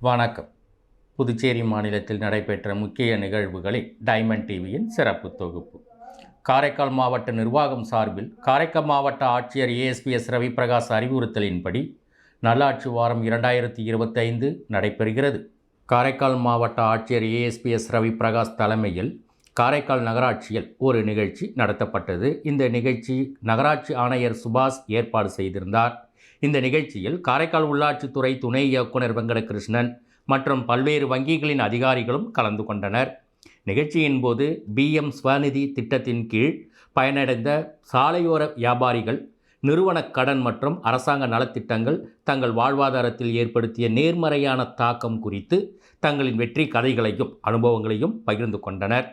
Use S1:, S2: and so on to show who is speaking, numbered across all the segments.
S1: வணக்கம். புதுச்சேரி மாநிலத்தில் நடைபெற்ற முக்கிய நிகழ்வுகளில் டைமண்ட் டிவியின் சிறப்பு தொகுப்பு. காரைக்கால் மாவட்ட நிர்வாகம் சார்பில் காரைக்கால் மாவட்ட ஆட்சியர் ஏஎஸ்பிஎஸ் ரவிப்பிரகாஷ் அறிவுறுத்தலின்படி நல்லாட்சி வாரம் இரண்டாயிரத்தி இருபத்தைந்து நடைபெறுகிறது. காரைக்கால் மாவட்ட ஆட்சியர் ஏஎஸ்பிஎஸ் ரவிப்பிரகாஷ் தலைமையில் காரைக்கால் நகராட்சியில் ஒரு நிகழ்ச்சி நடத்தப்பட்டது. இந்த நிகழ்ச்சி நகராட்சி ஆணையர் சுபாஷ் ஏற்பாடு செய்திருந்தார். இந்த நிகழ்ச்சியில் காரைக்கால் உள்ளாட்சித்துறை துணை இயக்குனர் வெங்கடகிருஷ்ணன் மற்றும் பல்வேறு வங்கிகளின் அதிகாரிகளும் கலந்து கொண்டனர். நிகழ்ச்சியின் போது பிஎம் ஸ்வநிதி திட்டத்தின் கீழ் பயனடைந்த சாலையோர வியாபாரிகள் நிறுவன கடன் மற்றும் அரசாங்க நலத்திட்டங்கள் தங்கள் வாழ்வாதாரத்தில் ஏற்படுத்திய நேர்மறையான தாக்கம் குறித்து தங்களின் வெற்றி கதைகளையும் அனுபவங்களையும் பகிர்ந்து கொண்டனர்.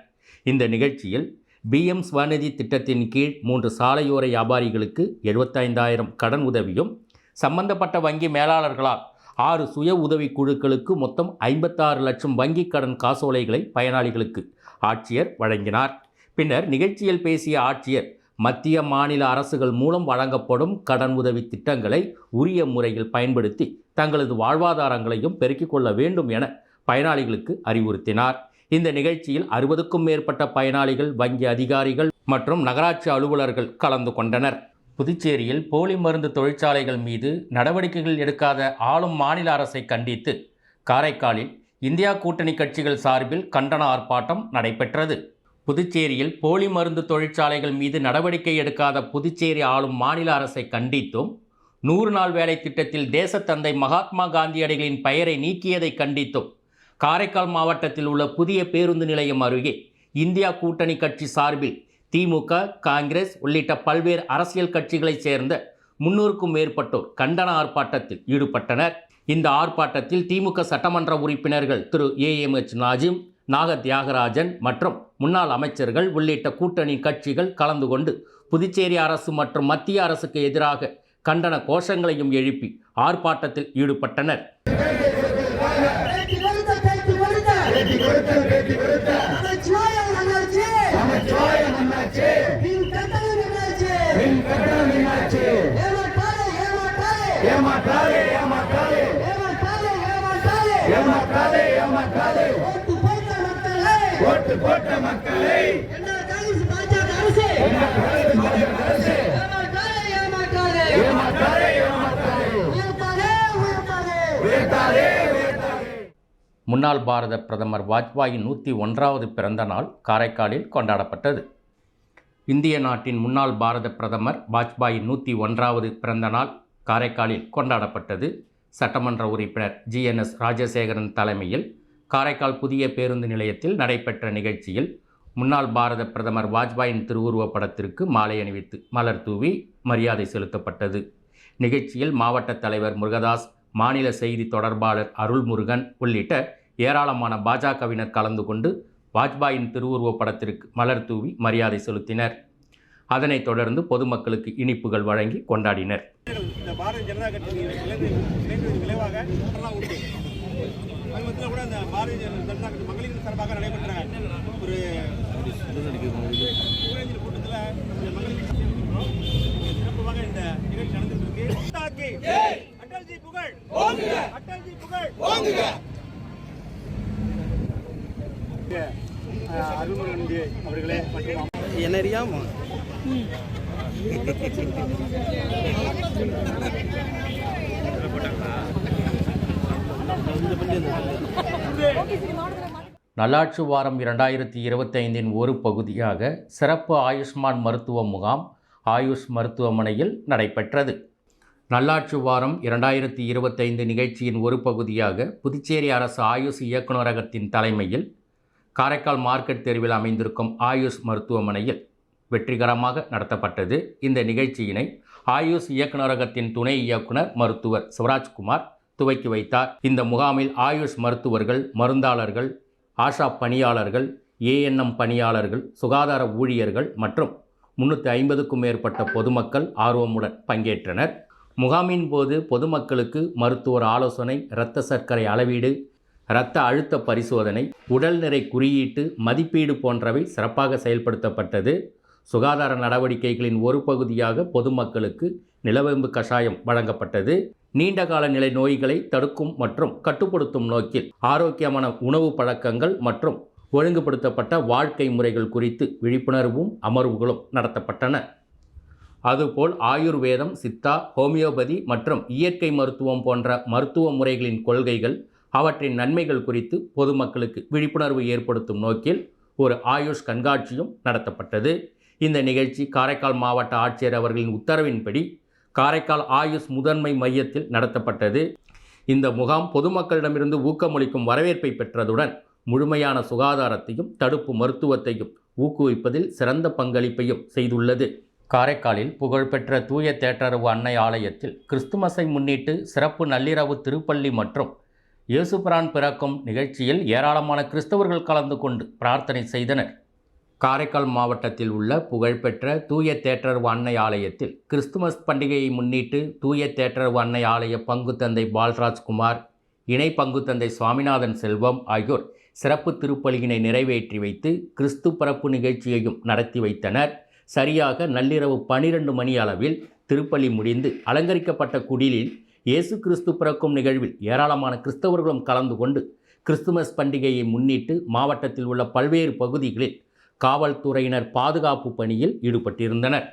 S1: இந்த நிகழ்ச்சியில் பிஎம் ஸ்வநிதி திட்டத்தின் கீழ் மூன்று சாலையோர வியாபாரிகளுக்கு எழுபத்தைந்தாயிரம் கடன் உதவியும் சம்பந்தப்பட்ட வங்கி மேலாளர்களால் ஆறு சுய உதவி குழுக்களுக்கு மொத்தம் ஐம்பத்தாறு லட்சம் வங்கிக் கடன் காசோலைகளை பயனாளிகளுக்கு ஆட்சியர் வழங்கினார். பின்னர் நிகழ்ச்சியில் பேசிய ஆட்சியர் மத்திய மாநில அரசுகள் மூலம் வழங்கப்படும் கடன் உதவி திட்டங்களை உரிய முறையில் பயன்படுத்தி தங்களது வாழ்வாதாரங்களையும் பெருக்கிக் கொள்ள வேண்டும் என பயனாளிகளுக்கு அறிவுறுத்தினார். இந்த நிகழ்ச்சியில் அறுபதுக்கும் மேற்பட்ட பயனாளிகள் வங்கி அதிகாரிகள் மற்றும் நகராட்சி அலுவலர்கள் கலந்து கொண்டனர். புதுச்சேரியில் போலி மருந்து தொழிற்சாலைகள் மீது நடவடிக்கைகள் எடுக்காத ஆளும் மாநில அரசை கண்டித்து காரைக்காலில் இந்தியா கூட்டணி கட்சிகள் சார்பில் கண்டன ஆர்ப்பாட்டம் நடைபெற்றது. புதுச்சேரியில் போலி மருந்து தொழிற்சாலைகள் மீது நடவடிக்கை எடுக்காத புதுச்சேரி ஆளும் மாநில அரசை கண்டித்தும் நூறு நாள் வேலை திட்டத்தில் தேசத்தந்தை மகாத்மா காந்தியடிகளின் பெயரை நீக்கியதை கண்டித்தும் காரைக்கால் மாவட்டத்தில் உள்ள புதிய பேருந்து நிலையம் அருகே இந்தியா கூட்டணி கட்சி சார்பில் திமுக காங்கிரஸ் உள்ளிட்ட பல்வேறு அரசியல் கட்சிகளைச் சேர்ந்த முன்னூறுக்கும் மேற்பட்டோர் கண்டன ஆர்ப்பாட்டத்தில் ஈடுபட்டனர். இந்த ஆர்ப்பாட்டத்தில் திமுக சட்டமன்ற உறுப்பினர்கள் திரு. ஏஎம்எச் நாஜிம் நாக தியாகராஜன் மற்றும் முன்னாள் அமைச்சர்கள் உள்ளிட்ட கூட்டணி கட்சிகள் கலந்து கொண்டு புதுச்சேரி அரசு மற்றும் மத்திய அரசுக்கு எதிராக கண்டன கோஷங்களையும் எழுப்பி ஆர்ப்பாட்டத்தில் ஈடுபட்டனர். முன்னாள் பாரத பிரதமர் வாஜ்பாயின் நூற்றி ஒன்றாவது பிறந்த நாள் காரைக்காலில் கொண்டாடப்பட்டது. இந்திய நாட்டின் முன்னாள் பாரத பிரதமர் வாஜ்பாயின் நூற்றி ஒன்றாவது பிறந்த நாள் காரைக்காலில் கொண்டாடப்பட்டது. சட்டமன்ற உறுப்பினர் ஜிஎன்எஸ் ராஜசேகரன் தலைமையில் காரைக்கால் புதிய பேருந்து நிலையத்தில் நடைபெற்ற நிகழ்ச்சியில் முன்னாள் பாரத பிரதமர் வாஜ்பாயின் திருவுருவப் படத்திற்கு மாலை அணிவித்து மலர் தூவி மரியாதை செலுத்தப்பட்டது. நிகழ்ச்சியில் மாவட்ட தலைவர் முருகதாஸ் மாநில செய்தி தொடர்பாளர் அருள்முருகன் உள்ளிட்ட ஏராளமான பாஜகவினர் கலந்து கொண்டு வாஜ்பாயின் திருவுருவப் படத்திற்கு மலர் தூவி மரியாதை செலுத்தினர். அதனைத் தொடர்ந்து பொதுமக்களுக்கு இனிப்புகள் வழங்கி கொண்டாடினர்.
S2: இந்த பாரதிய ஜனதா கட்சி விளைவாக கூட பாரதிய ஜனதா கட்சி மகளிர் சார்பாக நடைபெற்ற ஒரு ஊரஞ்சல் கூட்டத்தில் இந்த மகளிர் கட்சி இருக்கிறோம். இங்கே சிறப்பாக இந்த நிகழ்ச்சி நடந்துட்டு இருக்கு தாக்கி. அடல்ஜி புகழ் அடல்ஜி புகழ் அஹ், அருள்முருகன் ஜி அவர்களே மற்றும்
S3: என்ன அறியாம
S1: நல்லாட்சி வாரம் இரண்டாயிரத்தி இருபத்தைந்தின் ஒரு பகுதியாக சிறப்பு ஆயுஷ்மான் மருத்துவ முகாம் ஆயுஷ் மருத்துவமனையில் நடைபெற்றது. நல்லாட்சி வாரம் இரண்டாயிரத்தி இருபத்தைந்து நிகழ்ச்சியின் ஒரு பகுதியாக புதுச்சேரி அரசு ஆயுஷ் இயக்குநரகத்தின் தலைமையில் காரைக்கால் மார்க்கெட் தெருவில் அமைந்திருக்கும் ஆயுஷ் மருத்துவமனையில் வெற்றிகரமாக நடத்தப்பட்டது. இந்த நிகழ்ச்சியினை ஆயுஷ் இயக்குநரகத்தின் துணை இயக்குனர் மருத்துவர் சிவராஜ்குமார் துவக்கி வைத்தார். இந்த முகாமில் ஆயுஷ் மருத்துவர்கள் மருந்தாளர்கள் ஆஷா பணியாளர்கள் ஏஎன்எம் பணியாளர்கள் சுகாதார ஊழியர்கள் மற்றும் முன்னூற்றி ஐம்பதுக்கும் மேற்பட்ட பொதுமக்கள் ஆர்வமுடன் பங்கேற்றனர். முகாமின் போது பொதுமக்களுக்கு மருத்துவர் ஆலோசனை இரத்த சர்க்கரை அளவீடு இரத்த அழுத்த பரிசோதனை உடல்நிறை குறியீட்டு மதிப்பீடு போன்றவை சிறப்பாக செயல்படுத்தப்பட்டது. சுகாதார நடவடிக்கைகளின் ஒரு பகுதியாக பொதுமக்களுக்கு நிலவேம்பு கஷாயம் வழங்கப்பட்டது. நீண்டகால நிலை நோய்களை தடுக்கும் மற்றும் கட்டுப்படுத்தும் நோக்கில் ஆரோக்கியமான உணவு பழக்கங்கள் மற்றும் ஒழுங்குபடுத்தப்பட்ட வாழ்க்கை முறைகள் குறித்து விழிப்புணர்வும் அமர்வுகளும் நடத்தப்பட்டன. அதுபோல் ஆயுர்வேதம் சித்தா ஹோமியோபதி மற்றும் இயற்கை மருத்துவம் போன்ற மருத்துவ முறைகளின் கொள்கைகள் அவற்றின் நன்மைகள் குறித்து பொதுமக்களுக்கு விழிப்புணர்வு ஏற்படுத்தும் நோக்கில் ஒரு ஆயுஷ் கண்காட்சியும் நடத்தப்பட்டது. இந்த நிகழ்ச்சி காரைக்கால் மாவட்ட ஆட்சியர் அவர்களின் உத்தரவின்படி காரைக்கால் ஆயுஷ் முதன்மை மையத்தில் நடத்தப்பட்டது. இந்த முகாம் பொதுமக்களிடமிருந்து ஊக்கமளிக்கும் வரவேற்பை பெற்றதுடன் முழுமையான சுகாதாரத்தையும் தடுப்பு மருத்துவத்தையும் ஊக்குவிப்பதில் சிறந்த பங்களிப்பையும் செய்துள்ளது. காரைக்காலில் புகழ்பெற்ற தூய தேற்றரவு அன்னை ஆலயத்தில் கிறிஸ்துமஸை முன்னிட்டு சிறப்பு நள்ளிரவு திருப்பள்ளி மற்றும் இயேசுபிரான் பிறக்கும் நிகழ்ச்சியில் ஏராளமான கிறிஸ்தவர்கள் கலந்து கொண்டு பிரார்த்தனை செய்தனர். காரைக்கால் மாவட்டத்தில் உள்ள புகழ்பெற்ற தூய தேற்றரவு அன்னை ஆலயத்தில் கிறிஸ்துமஸ் பண்டிகையை முன்னிட்டு தூய தேற்றரவு அன்னை ஆலய பங்கு தந்தை பால்ராஜ்குமார் இணை பங்கு தந்தை சுவாமிநாதன் செல்வம் ஆகியோர் சிறப்பு திருப்பலியினை நிறைவேற்றி வைத்து கிறிஸ்து பரப்பு நிகழ்ச்சியையும் நடத்தி வைத்தனர். சரியாக நள்ளிரவு பனிரெண்டு மணி அளவில் திருப்பலி முடிந்து அலங்கரிக்கப்பட்ட குடிலில் இயேசு கிறிஸ்து பிறக்கும் நிகழ்வில் ஏராளமான கிறிஸ்தவர்களும் கலந்து கொண்டு கிறிஸ்துமஸ் பண்டிகையை முன்னிட்டு மாவட்டத்தில் உள்ள பல்வேறு பகுதிகளில் காவல்துறையினர் பாதுகாப்பு பணியில் ஈடுபட்டிருந்தனர்.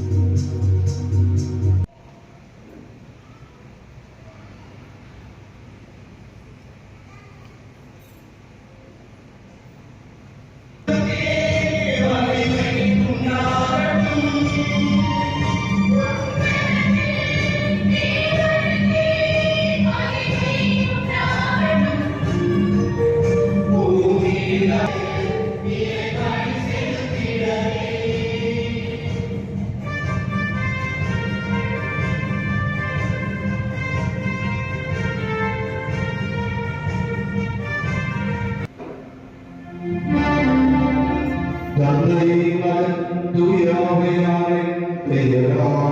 S3: தந்தை Yahweh, Yahweh,
S4: Yahweh.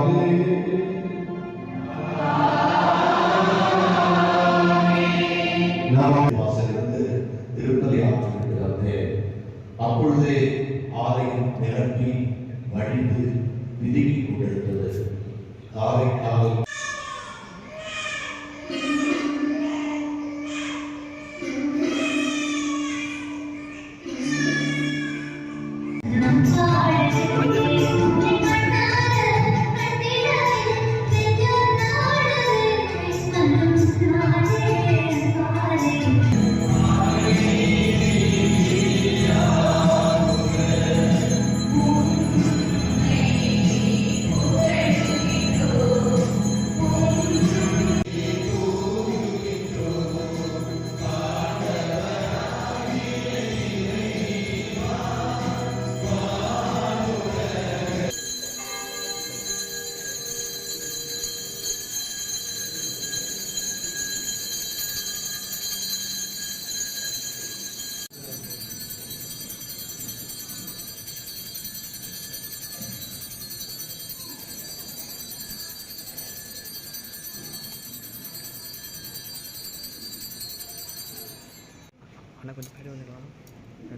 S4: கொஞ்சம் பேர் வந்துடலாம்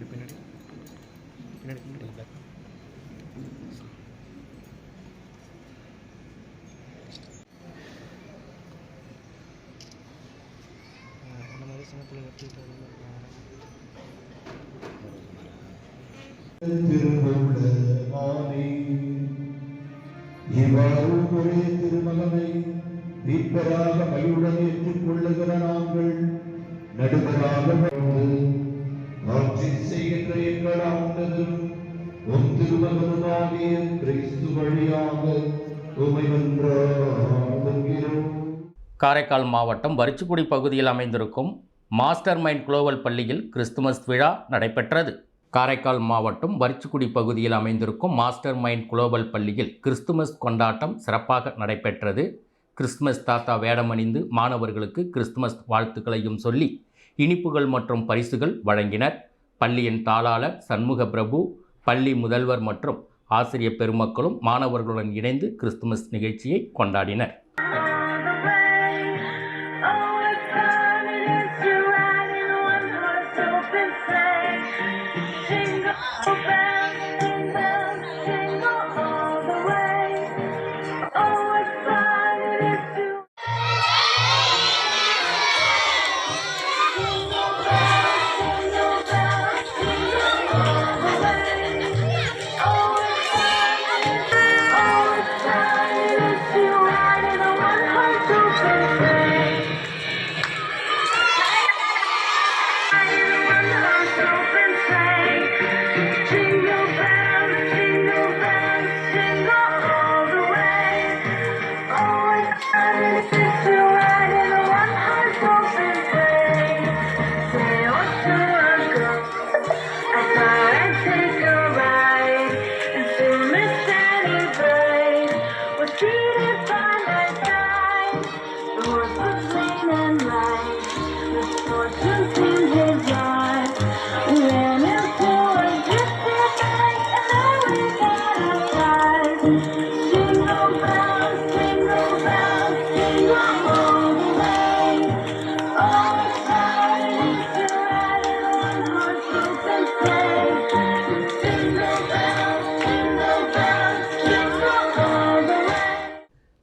S4: பின்னாடி. பின்னாடி பின்னாடி. பின்னாடி அந்த மாதிரி சின்ன பிள்ளைங்க எடுத்துக்கிட்டு
S3: இவ்வாறு ஒரே திருமகனை மகிழ்வுடன் நாங்கள் நடுவராக ஆட்சி செய்கின்ற எங்கள் ஆண்டதும் உம் கிறிஸ்து வழியாக உமை
S1: காரைக்கால் மாவட்டம் வரிச்சிக்குடி பகுதியில் அமைந்திருக்கும் மாஸ்டர் மைண்ட் குளோபல் பள்ளியில் கிறிஸ்துமஸ் விழா நடைபெற்றது. காரைக்கால் மாவட்டம் வரிச்சிக்குடி பகுதியில் அமைந்திருக்கும் மாஸ்டர் மைண்ட் குளோபல் பள்ளியில் கிறிஸ்துமஸ் கொண்டாட்டம் சிறப்பாக நடைபெற்றது. கிறிஸ்துமஸ் தாத்தா வேடமணிந்து மாணவர்களுக்கு கிறிஸ்துமஸ் வாழ்த்துக்களையும் சொல்லி இனிப்புகள் மற்றும் பரிசுகள் வழங்கினர். பள்ளியின் தாளாளர் சண்முக பிரபு பள்ளி முதல்வர் மற்றும் ஆசிரியர் பெருமக்களும் மாணவர்களுடன் இணைந்து கிறிஸ்துமஸ் நிகழ்ச்சியை கொண்டாடினர்.